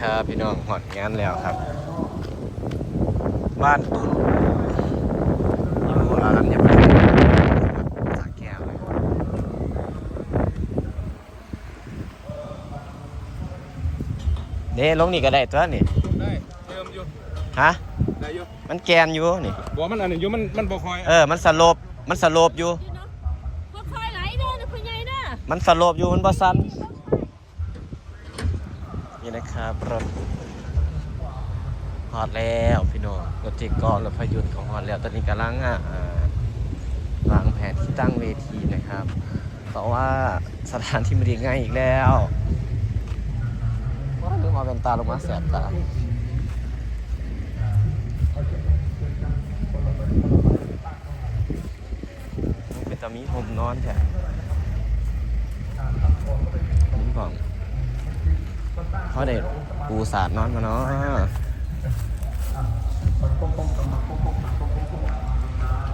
ครับ พี่น้องหอดงานแล้วครับ บ้านตุนอยู่อารัญญประเทศสาแก้วเลยเด้ลงนี่ก็ได้ตัวนี่ได้เติมอยู่ฮะได้อยู่มันแกนอยู่นี่บอกมันอันหนึงอยู่มันมันบ่คอย เออ มันสโลบมันสโลบอยู่เนาะบ่ค่อยไหลเด้อนะพ่อใหญ่เด้อมันสโลบอยู่มันบ่ซัน นะครับรถฮอดแล้วพี่น้องรถจิกกรรถพยุทธ์ของฮอดแล้วตอนนี้กำลังอะอ่าวางแผนที่ตั้งเวทีนะครับเพราะว่าสถานที่มันดีง่ายอีกแล้วว้าลืมเอาเป็นตาลงมาแสบตามันเป็นตามีผมนอนแท้นี่บอก เขาได้ปูสาดนอนมาเนาะ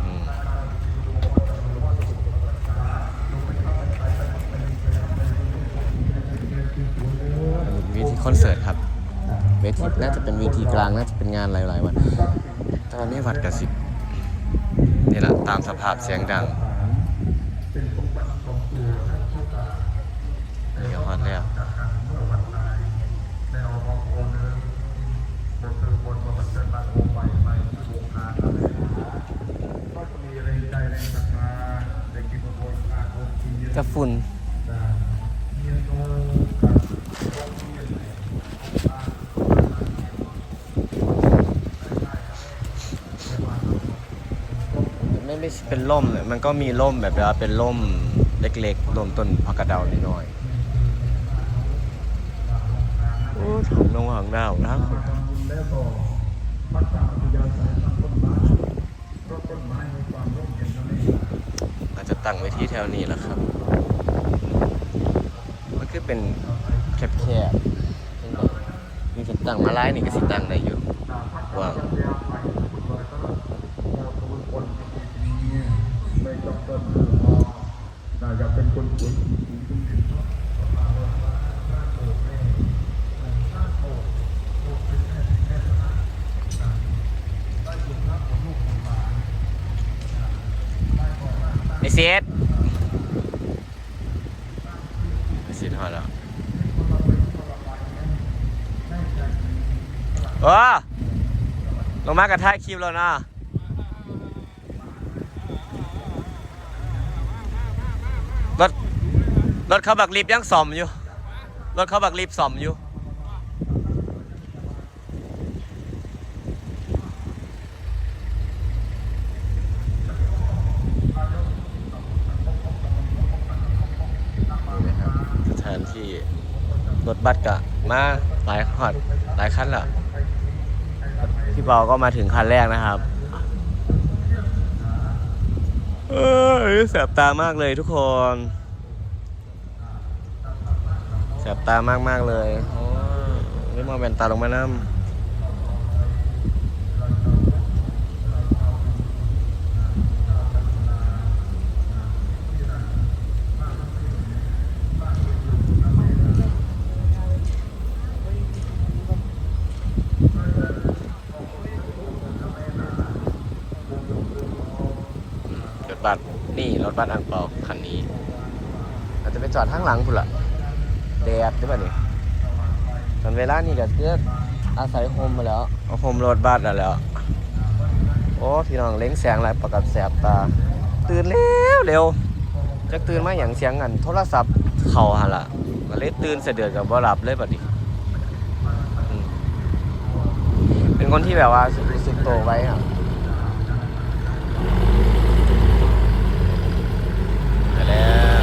อืมเวทีคอนเสิร์ตครับ เวทีน่าจะเป็นเวทีกลางน่าจะเป็นงานหลายๆวันตอนนี้วัดกระสิบนี่แหละตามสภาพเสียงดังนี่ก็ฮอดแล้ว จะฝุ่นไม่ไม่ใช่เป็นร่มเลยมันก็มีร่มแบบว่าเป็นร่มเล็กๆร่มต้นพักกระเดานิดหน่อยโอ้ถึงนงหางดาวนะ อาจจะตั้งไว้ที่แถวนี้แหละครับ มันคือเป็นแคบๆนแบบมีสตั้งมาไล่นี่ก็สิตั้งได้อยู่ว่าง ไอ เซตไอเซตทอดแล้วโอ้ลงมากระทายคลิปแล้วนะรถรถเขาบักลิฟต์ยังซ่อมอยู่ รถเขาบักลิฟต์ซ่อมอยู่ นี่นะครับสถานที่รถ บัสก็มาหลายขอดหลายคันและพี่เปาก็มาถึงคันแรกนะครับ เออแสบตามากเลยทุกคนแสบตามากมากๆเลยโอ้ยมองเป็นตาลงมาน้ำรถ บัสนี่รถบัสอังเปาคันนี้เราจะไปจอดข้างหลังพุ่นละแดดใช่ป่ะนี่ตอนเวลานี่ก็เกืออาศัยโฮมมาแล้วเอาโฮมรถบัสแล้วแหล้ว โอ้พี่น้องเล้งแสงอะไรประกับแสบตา ตื่นเร็วเร็วจะตื่นมาอย่างเสียงกันโทรศัพท์เข่าหะละก็เลยตื่นเสดือดกับบ่หลับเลยบัดนี้เป็นคนที่แบบว่ารู้สึกโตไว้ครับไปแล้ว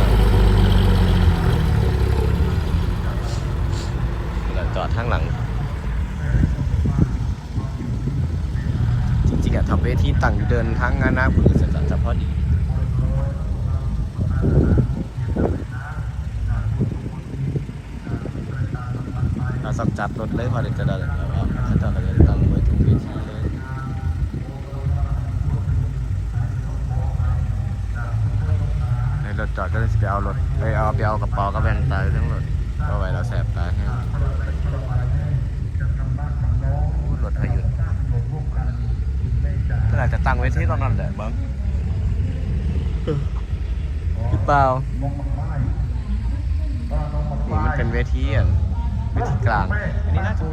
เราจอดข้างหลัง จริงๆอะทำเวทีตั้งอยู่เดิน ทางงานหน้าคุณจะจะจะพอดีเราสับจัดรถเลยพอเดี๋ยวจะได้แล้วก็เขาจะเลยตั้งไว้ทุกเวทีเลยในรถจอดก็เลยสิไปเอารถไปเอาไปเอากระเป๋ากับแว่นตายทั้งรถเอาไว้เราแสบตาให้ ตั้งเวทีตรงนั้นแหละเบิ้งพี่เปล่านี่มันเป็นเวทีอะเวทีกลาง อันนี้น่าจะ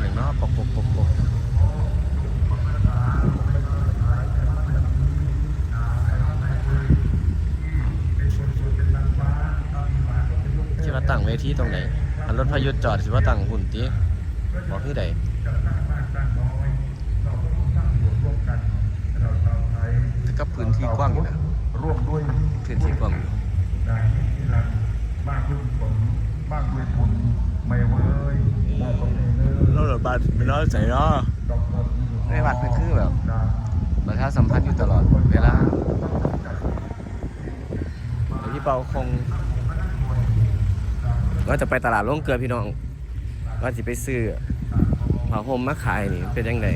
อย่างนอกปกปกปกปก คิดว่าตั้งเวทีตรงไหนอันรถพายุจอดสิว่าตั้งหุ่นตีบอกที่ใดแต่ก็พื้นที่กว้างอยู่นะร่วมด้วยพื้นที่กว้างอยู่นายนิรันดร์มากด้วยผลมากด้วยผลไม่เว้ยมากตรงนี้เนอรถรถบัสเป็นรถใส่ล้อดอกตบในวัดเป็นคือแบบประชาสัมพันธ์อยู่ตลอดเวลาเดี๋ยวพี่เปาคง ว่าจะไปตลาดร่งเกลือพี่น้องว่าจะไปซื้อผ้าห่มมาขายนี่เป็นยังไง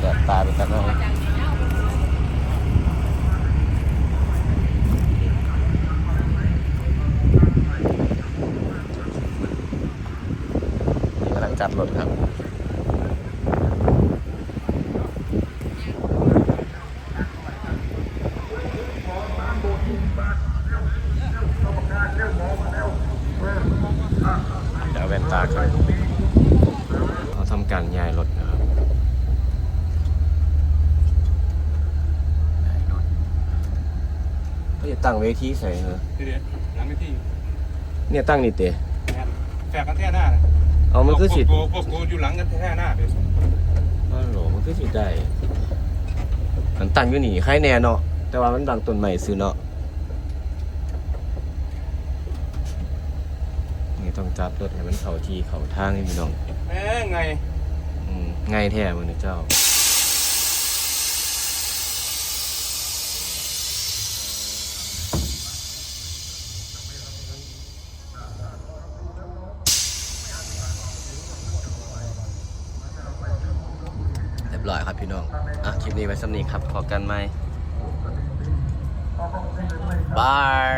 แดดตาเป็นตะน้อยนี่กำลัง จัดรถครับเดี๋ยวแว่นตาครับเขาทำการย้ายรถนะครับย้ายรถเขาจะตั้งเวทีใส่เหรอทีเดียวหลังไม่ที่เนี่ยตั้งนี่เตะแฝกกันแท่หน้านะ เอามันคือสิโกโกโกอยู่หลังกันแท่หน้าเดี๋ยวอ๋อเหรอมันคือสิได้มันตั้งอยู่นี่ใครแน่เนาะแต่ว่ามันบางต้นใหม่ซื้อเนาะนี่ต้องจับรถให้มันเข้าที่เข้าทางให้พี่น้องแม่งไงอืมง่ายแท้มือนี่เจ้า ร้อยครับพี่น้อง อะคลิปนี้ไว้สำนีครับขอกันไหมบาย